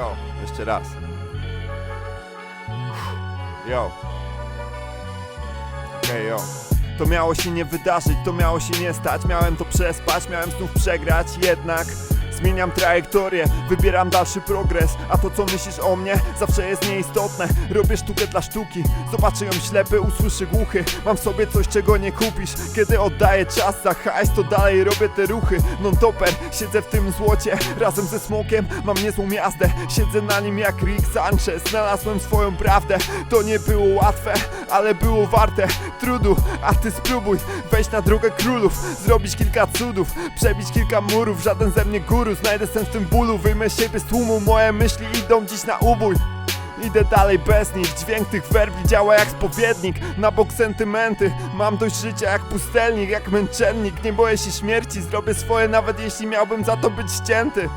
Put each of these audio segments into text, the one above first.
Yo, jeszcze raz. Yo. Okej, yo. To miało się nie wydarzyć, to miało się nie stać Miałem to przespać, miałem znów przegrać Jednak zmieniam trajektorię Wybieram dalszy progres. A to co myślisz o mnie zawsze jest nieistotne. Robię sztukę dla sztuki Zobaczy ją ślepy, usłyszy głuchy. Mam w sobie coś czego nie kupisz. Kiedy oddaję czas za hajs to dalej robię te ruchy. Non-toper, siedzę w tym złocie. Razem ze smokiem mam niezłą jazdę Siedzę na nim jak Rick Sanchez. Znalazłem swoją prawdę. To nie było łatwe, ale było warte trudu. A ty spróbuj wejść na drogę królów Zrobić kilka cudów, przebić kilka murów. Żaden ze mnie guru, znajdę sens w tym bólu Wyjmę siebie z tłumu, moje myśli idą dziś na ubój. Idę dalej bez nich, dźwięk tych werbli działa jak spowiednik. Na bok sentymenty, mam dość życia jak pustelnik, jak męczennik. Nie boję się śmierci, zrobię swoje nawet jeśli miałbym za to być ścięty.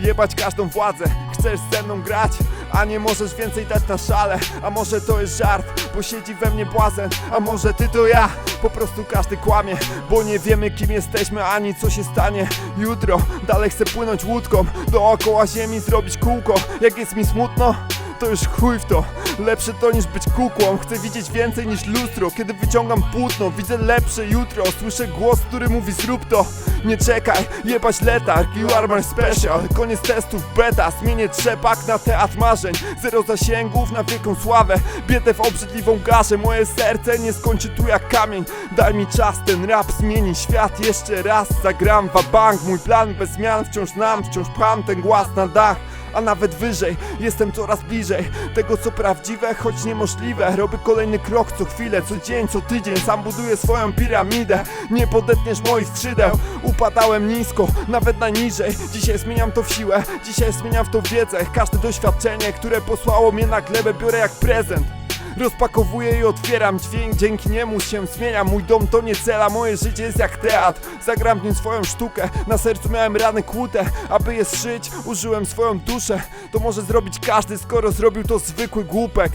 Jebać każdą władzę, chcesz ze mną grać A nie możesz więcej dać na szale. A może to jest żart, bo siedzi we mnie błazen. A może ty to ja, po prostu każdy kłamie Bo nie wiemy kim jesteśmy, ani co się stanie. Jutro, dalej chcę płynąć łódką Dookoła ziemi zrobić kółko. Jak jest mi smutno to już chuj w to. Lepsze to niż być kukłą. Chcę widzieć więcej niż lustro. Kiedy wyciągam płótno Widzę lepsze jutro. Słyszę głos, który mówi zrób to. Nie czekaj, jebać letarg. You are my special. Koniec testów beta. Zmienię trzepak na teatr marzeń. Zero zasięgów na wielką sławę. Biedę w obrzydliwą garzę Moje serce nie skończy tu jak kamień. Daj mi czas, ten rap zmieni świat. Jeszcze raz zagram bank Mój plan bez zmian. Wciąż nam Wciąż pcham ten głaz na dach a nawet wyżej. Jestem coraz bliżej tego co prawdziwe, choć niemożliwe. Robię kolejny krok co chwilę, co dzień, co tydzień. Sam buduję swoją piramidę. Nie podetniesz moich skrzydeł. Upadałem nisko, nawet najniżej. Dzisiaj zmieniam to w siłę, dzisiaj zmieniam w to wiedzę. Każde doświadczenie, które posłało mnie na glebę Biorę jak prezent Rozpakowuję i otwieram dźwięk, dzięki niemu się zmienia. Mój dom to nie cela, moje życie jest jak teatr. Zagram w nim swoją sztukę, na sercu miałem rany kłute. Aby je zszyć, użyłem swoją duszę. To może zrobić każdy, skoro zrobił to zwykły głupek